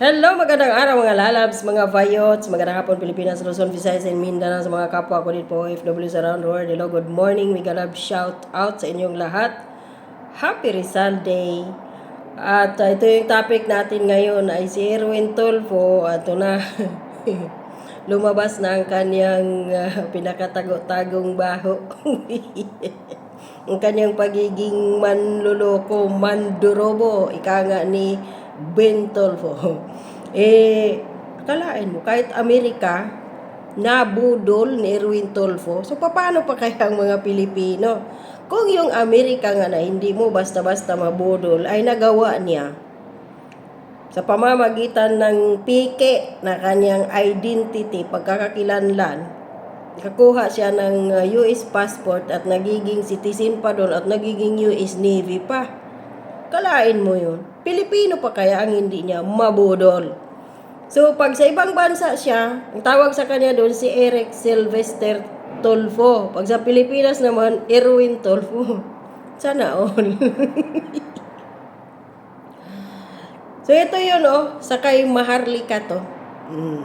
Hello, magandang araw mga lalabs, mga vayots, magandang hapon Pilipinas, Luzon, Visayas, and Mindanao sa mga kapwa ko dito po, OFWs around the world. Hello, good morning, mega love shout out sa inyong lahat. Happy Rizal Day. At uh, ito yung topic natin ngayon ay si Erwin Tolfo. Ito na, lumabas na ang kanyang uh, pinakatago-tagong baho. ang kanyang pagiging manluloko, mandurobo, ika nga ni Ben Tolfo. Eh, akalain mo, kahit Amerika, nabudol ni Erwin Tolfo. So, paano pa kaya ang mga Pilipino? Kung yung Amerika nga na hindi mo basta-basta mabudol, ay nagawa niya sa pamamagitan ng pike na kanyang identity, pagkakakilanlan, kakuha siya ng uh, US passport at nagiging citizen pa doon at nagiging US Navy pa. Kalain mo yun. Pilipino pa kaya ang hindi niya mabudol. So, pag sa ibang bansa siya, ang tawag sa kanya doon si Eric Sylvester Tolfo. Pag sa Pilipinas naman, Erwin Tolfo. Sana all. so, ito yun, oh. Sa kay Maharlika to. Mm.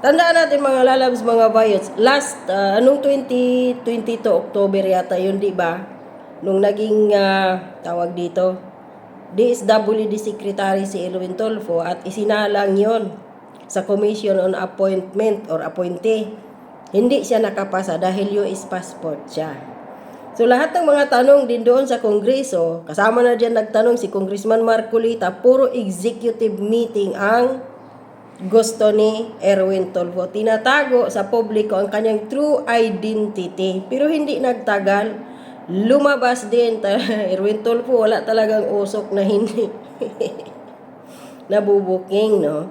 Tandaan natin mga lalabs, mga bayots. Last, uh, anong 2022 October yata yun, di ba? Nung naging, uh, tawag dito, DSWD Secretary si Elwin Tolfo at isinalang yon sa Commission on Appointment or Appointee. Hindi siya nakapasa dahil US passport siya. So lahat ng mga tanong din doon sa Kongreso, kasama na dyan nagtanong si Congressman Marcolita, puro executive meeting ang gusto ni Erwin Tolfo. Tinatago sa publiko ang kanyang true identity. Pero hindi nagtagal, lumabas din. Erwin Tolfo, wala talagang usok na hindi nabubuking, no?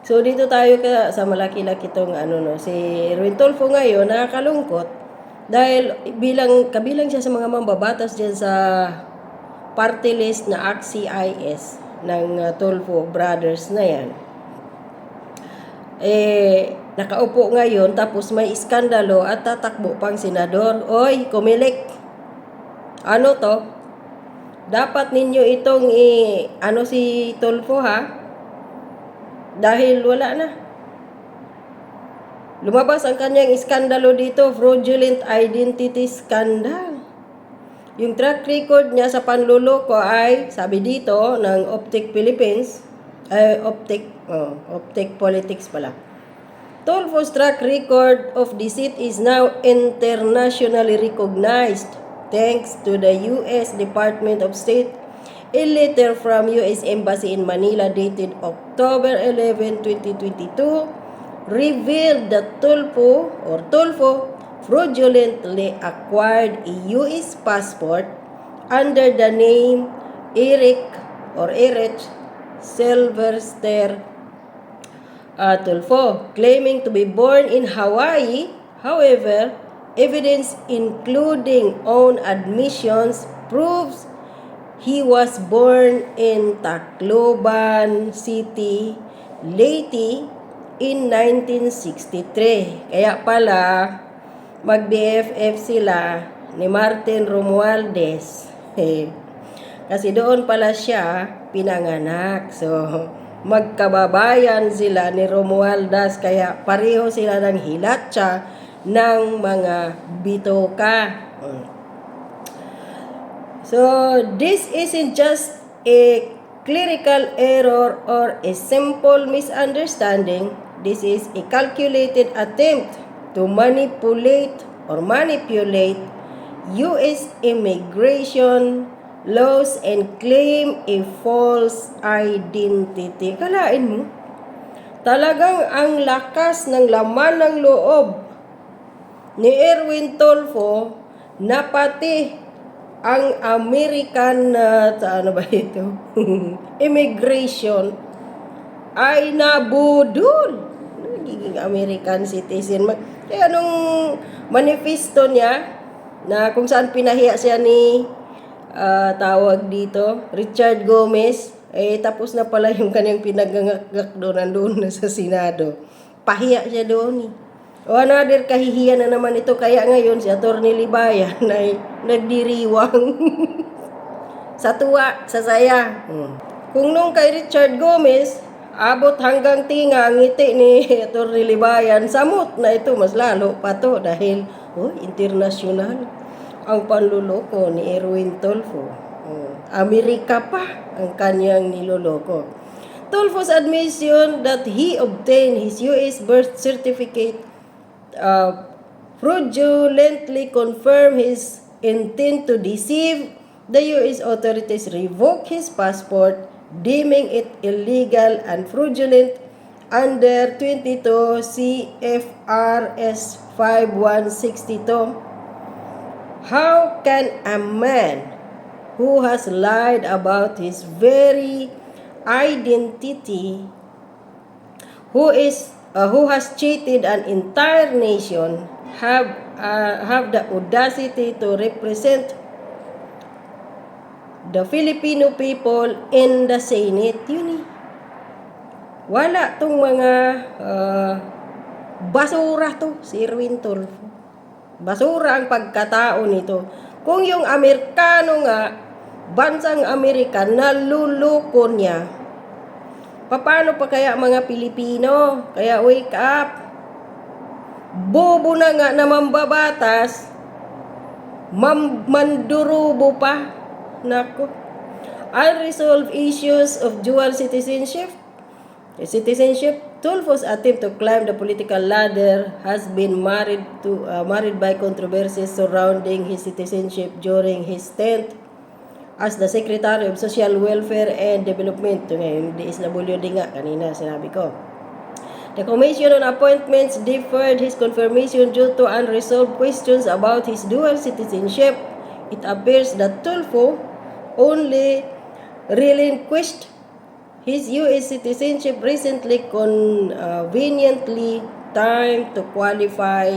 So, dito tayo ka, sa malaki-laki tong ano, no? Si Erwin Tolfo ngayon, nakakalungkot dahil bilang, kabilang siya sa mga mambabatas dyan sa party list na AXIS ng uh, Tolfo Brothers na yan eh, nakaupo ngayon tapos may iskandalo at tatakbo pang senador. Oy, kumilik. Ano to? Dapat ninyo itong i ano si Tolfo ha? Dahil wala na. Lumabas ang kanyang iskandalo dito, fraudulent identity scandal. Yung track record niya sa panluloko ay, sabi dito, ng Optic Philippines, ay Optic, oh, Optic Politics pala. Tolfo's track record of deceit is now internationally recognized thanks to the U.S. Department of State. A letter from U.S. Embassy in Manila dated October 11, 2022 revealed that Tulfo or Tulfo fraudulently acquired a U.S. passport under the name Eric or Erich Sylvester uh, Tulfo, claiming to be born in Hawaii. However, evidence including own admissions proves he was born in Tacloban City, Leyte in 1963. Kaya pala, mag-BFF sila ni Martin Romualdez. Kasi doon pala siya pinanganak. So, magkababayan sila ni Romualdez kaya pareho sila ng hilatsa ng mga bitoka. So, this isn't just a clerical error or a simple misunderstanding. This is a calculated attempt to manipulate or manipulate U.S. immigration laws and claim a false identity. Kalain mo, talagang ang lakas ng laman ng loob ni Erwin Tolfo na pati ang American na uh, ano ba ito? immigration ay nabudol. Nagiging American citizen. Kaya nung manifesto niya na kung saan pinahiya siya ni uh, tawag dito, Richard Gomez, eh tapos na pala yung kanyang pinagangakgak doon, nandun na sa Senado. Pahiya siya doon eh. O another kahihiyan na naman ito, kaya ngayon si Atty. Libayan ay nagdiriwang sa tuwa, sa saya. Hmm. Kung nung kay Richard Gomez, abot hanggang tinga ang ngiti ni Atty. Libayan. Samot na ito, mas lalo pa to dahil oh, internasyonal ang panluloko ni Erwin Tolfo. Oh, Amerika pa ang kanyang niloloko. Tolfo's admission that he obtained his U.S. birth certificate uh, fraudulently confirmed his intent to deceive the U.S. authorities revoke his passport, deeming it illegal and fraudulent under 22 CFRS 5162. How can a man who has lied about his very identity, who is uh, who has cheated an entire nation, have uh, have the audacity to represent the Filipino people in the Senate? Yun eh. Wala tong mga uh, basura to, si Erwin Tulfo. Basura ang pagkatao nito. Kung yung Amerikano nga, bansang Amerika, naluloko niya, paano pa kaya mga Pilipino? Kaya wake up. Bobo na nga na mambabatas, mam mandurubo pa. Nako. Unresolved issues of dual citizenship. Citizenship Tulfo's attempt to climb the political ladder has been married to uh, married by controversies surrounding his citizenship during his stint as the Secretary of Social Welfare and Development. Ito ngayon, DSWD nga, kanina sinabi ko. The Commission on Appointments deferred his confirmation due to unresolved questions about his dual citizenship. It appears that Tulfo only relinquished his U.S. citizenship recently conveniently time to qualify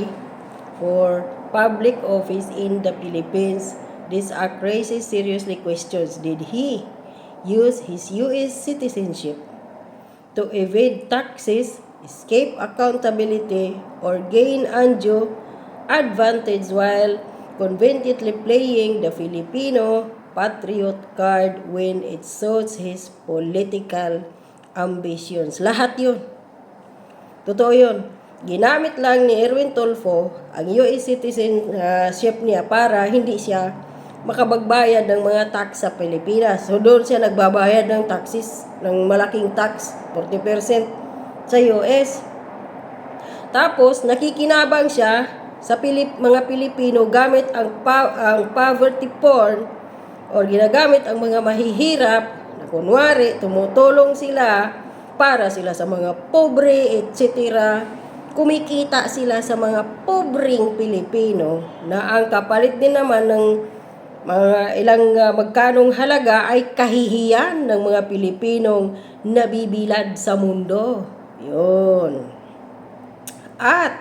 for public office in the Philippines. These are crazy seriously questions. Did he use his U.S. citizenship to evade taxes, escape accountability, or gain undue advantage while conveniently playing the Filipino patriot card when it suits his political ambitions. Lahat yun. Totoo yun. Ginamit lang ni Erwin Tolfo ang US citizenship niya para hindi siya makabagbayad ng mga tax sa Pilipinas. So doon siya nagbabayad ng taxes, ng malaking tax, 40% sa US. Tapos nakikinabang siya sa Pilip, mga Pilipino gamit ang, ang poverty porn or ginagamit ang mga mahihirap na kunwari tumutulong sila para sila sa mga pobre, etc. Kumikita sila sa mga pobreng Pilipino na ang kapalit din naman ng mga ilang uh, magkanong halaga ay kahihiyan ng mga Pilipinong nabibilad sa mundo. Yun. At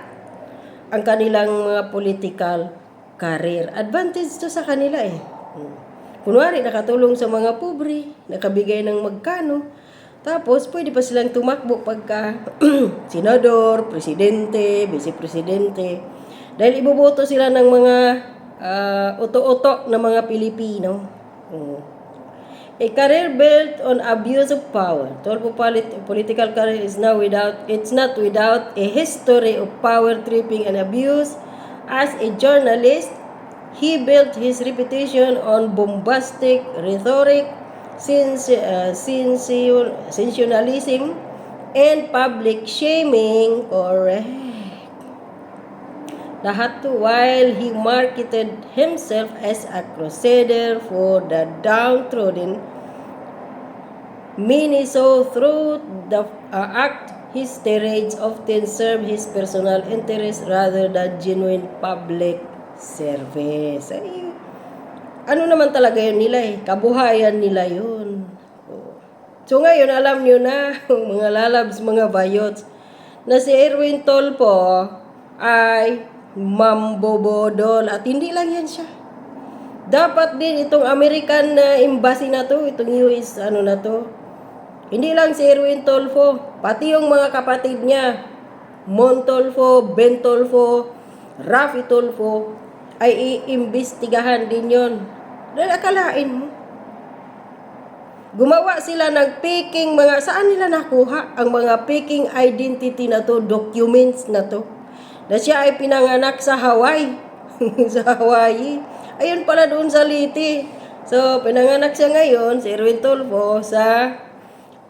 ang kanilang mga political career. Advantage to sa kanila eh. Hmm. Kunwari, nakatulong sa mga pobre, nakabigay ng magkano, tapos pwede pa silang tumakbo pagka senador, presidente, vice-presidente. Dahil iboboto sila ng mga uh, uto-uto na mga Pilipino. Hmm. A career built on abuse of power. Tolpo polit- political career is now without, it's not without a history of power tripping and abuse. As a journalist, he built his reputation on bombastic rhetoric, uh, sensual- sensationalism, and public shaming. Correct. Lahat to while he marketed himself as a crusader for the downtrodden. Many so through the uh, act, his tirades often serve his personal interest rather than genuine public service. Ay, ano naman talaga yun nila eh, kabuhayan nila yun. Oh. So ngayon, alam nyo na, mga lalabs, mga bayots, na si Erwin Tolpo ay mambobodol at hindi lang yan siya. Dapat din itong American na embassy na to, itong US ano na to. Hindi lang si Erwin Tolfo, pati yung mga kapatid niya, Mon Tolfo, Ben Tolfo, Rafi Tolfo, ay iimbestigahan din yon. Dahil akalain mo, Gumawa sila ng faking mga, saan nila nakuha ang mga faking identity na to, documents na to? Na siya ay pinanganak sa Hawaii. sa Hawaii. Ayun pala doon sa Liti. So, pinanganak siya ngayon, si Erwin Tulfo, sa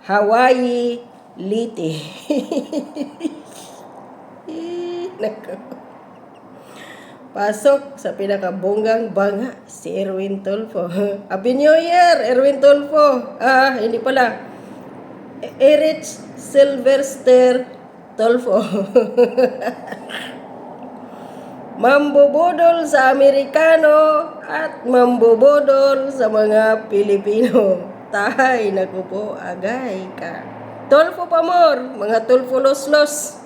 Hawaii, Liti. Nako. Pasok sa pinakabonggang banga, si Erwin Tulfo. Happy New Year, Erwin Tulfo. Ah, hindi pala. E- Erich Sylvester Tulfo. mambubudol sa Amerikano at mambubudol sa mga Pilipino. Tahay, naku po, agay ka. Tulfo pamor, mga tulfo los-los.